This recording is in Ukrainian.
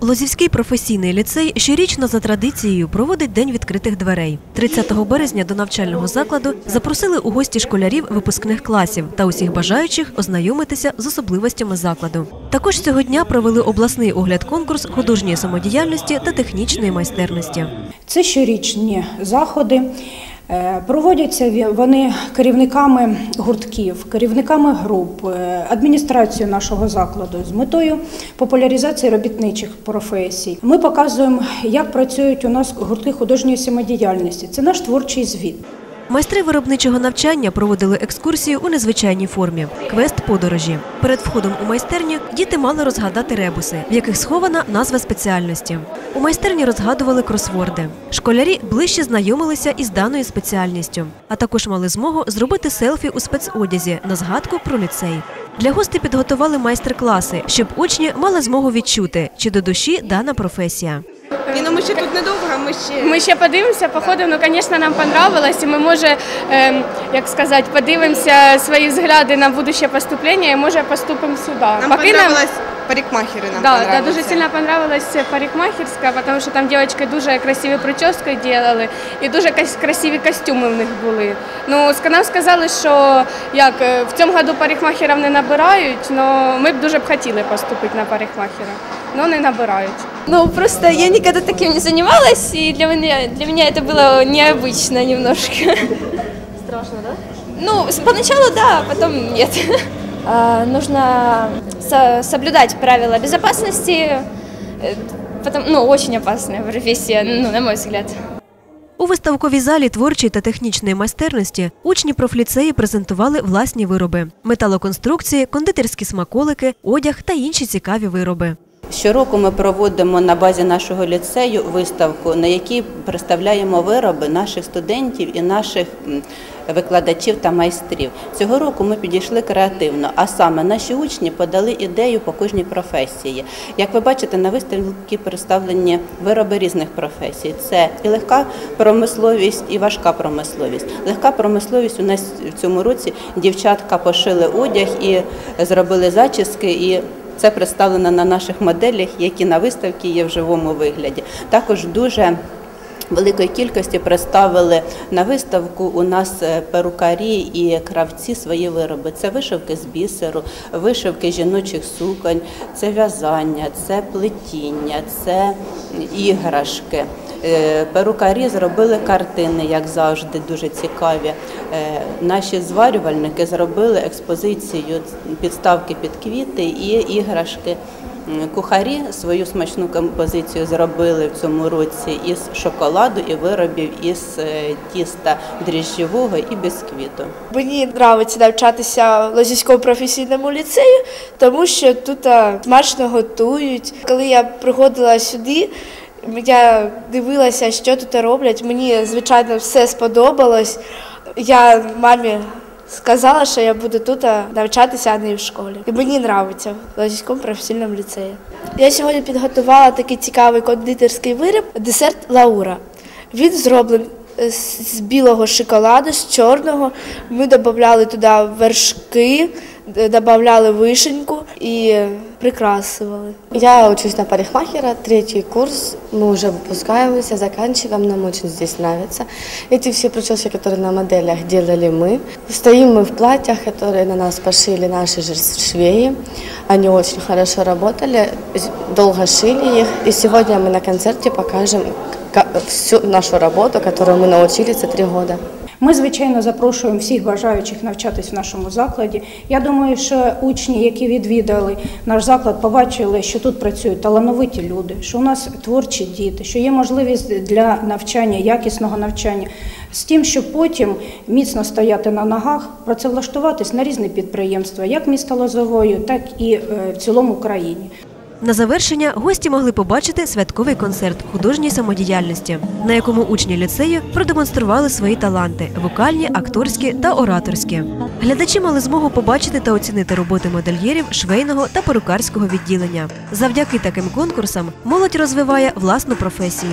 Лозівський професійний ліцей щорічно за традицією проводить день відкритих дверей. 30 березня до навчального закладу запросили у гості школярів випускних класів та усіх бажаючих ознайомитися з особливостями закладу. Також цього дня провели обласний огляд-конкурс художньої самодіяльності та технічної майстерності. Це щорічні заходи. Е, Проводяться вони керівниками гуртків, керівниками груп, е, адміністрацією нашого закладу з метою популяризації робітничих професій. Ми показуємо, як працюють у нас гуртки художньої самодіяльності. Це наш творчий звіт. Майстри виробничого навчання проводили екскурсію у незвичайній формі квест подорожі. Перед входом у майстерню діти мали розгадати ребуси, в яких схована назва спеціальності. У майстерні розгадували кросворди. Школярі ближче знайомилися із даною спеціальністю, а також мали змогу зробити селфі у спецодязі на згадку про ліцей. Для гостей підготували майстер-класи, щоб учні мали змогу відчути, чи до душі дана професія. Ні, ну ми ще тут недовго, ми ще Ми ще подивимося, походимо, ну, звісно, нам понравилось, і ми, може, ем, як сказати, подивимося свої взгляди на будущее поступлення і, може, поступимо сюди. нам Поки понравилось парикмахери. Нам Да, да, дуже сильно понравилась парикмахерська, тому що там дівчатки дуже красиві прически робили і дуже кас- красиві костюми в них були. Ну, ска- нам сказали, що як е, в цьому году парикмахерів не набирають, але ми б дуже б хотіли поступити на парикмахера, але не набирають. Ну, просто я никогда таким не занималась, и для меня, для меня это было необычно немножко. Страшно, да? Ну, с- поначалу да, а потом нет. А, нужно со- соблюдать правила безопасности, э, потом, ну, очень опасная профессия, ну, на мой взгляд. У виставковій залі творчої та технічної майстерності учні профліцеї презентували власні вироби: металоконструкції, кондитерські смаколики, одяг та інші цікаві вироби. Щороку ми проводимо на базі нашого ліцею виставку, на якій представляємо вироби наших студентів і наших викладачів та майстрів. Цього року ми підійшли креативно, а саме наші учні подали ідею по кожній професії. Як ви бачите, на виставці представлені вироби різних професій. Це і легка промисловість, і важка промисловість. Легка промисловість у нас в цьому році дівчатка пошили одяг і зробили зачіски. і це представлено на наших моделях, які на виставці є в живому вигляді. Також дуже великої кількості представили на виставку у нас е, перукарі і кравці свої вироби. Це вишивки з бісеру, вишивки жіночих суконь, це в'язання, це плетіння, це іграшки. Е, Перукарі зробили картини, як завжди, дуже цікаві. Е, Наші зварювальники зробили експозицію підставки під квіти і іграшки. Кухарі свою смачну композицію зробили в цьому році із шоколаду і виробів із е, тіста дріжджового і бісквіту. Мені подобається навчатися в Лозівському професійному ліцеї, тому що тут смачно готують. Коли я приходила сюди, я дивилася, що тут роблять. Мені, звичайно, все сподобалось. Я мамі сказала, що я буду тут навчатися, а не в школі. І мені подобається в Лозівському професійному ліцеї. Я сьогодні підготувала такий цікавий кондитерський виріб десерт Лаура. Він зроблений з з білого шоколаду, з чорного. Ми додавали туди вершки, додавали вишеньку і прикрасували. Я учусь на парикмахера, третий курс. Мы уже выпускаемся, заканчиваем, нам очень здесь нравится. Эти все прически, которые на моделях делали мы. Стоим мы в платьях, которые на нас пошили наши же швеи. Они очень хорошо работали, долго шили их. И сегодня мы на концерте покажем ка- всю нашу работу, которую мы научились за три года. Ми, звичайно, запрошуємо всіх бажаючих навчатись в нашому закладі. Я думаю, що учні, які відвідали наш заклад, побачили, що тут працюють талановиті люди, що у нас творчі діти, що є можливість для навчання, якісного навчання, з тим, щоб потім міцно стояти на ногах, працевлаштуватись на різні підприємства, як міста Лозовою, так і е, в цілому країні. На завершення гості могли побачити святковий концерт художньої самодіяльності, на якому учні ліцею продемонстрували свої таланти вокальні, акторські та ораторські. Глядачі мали змогу побачити та оцінити роботи модельєрів швейного та перукарського відділення. Завдяки таким конкурсам молодь розвиває власну професію.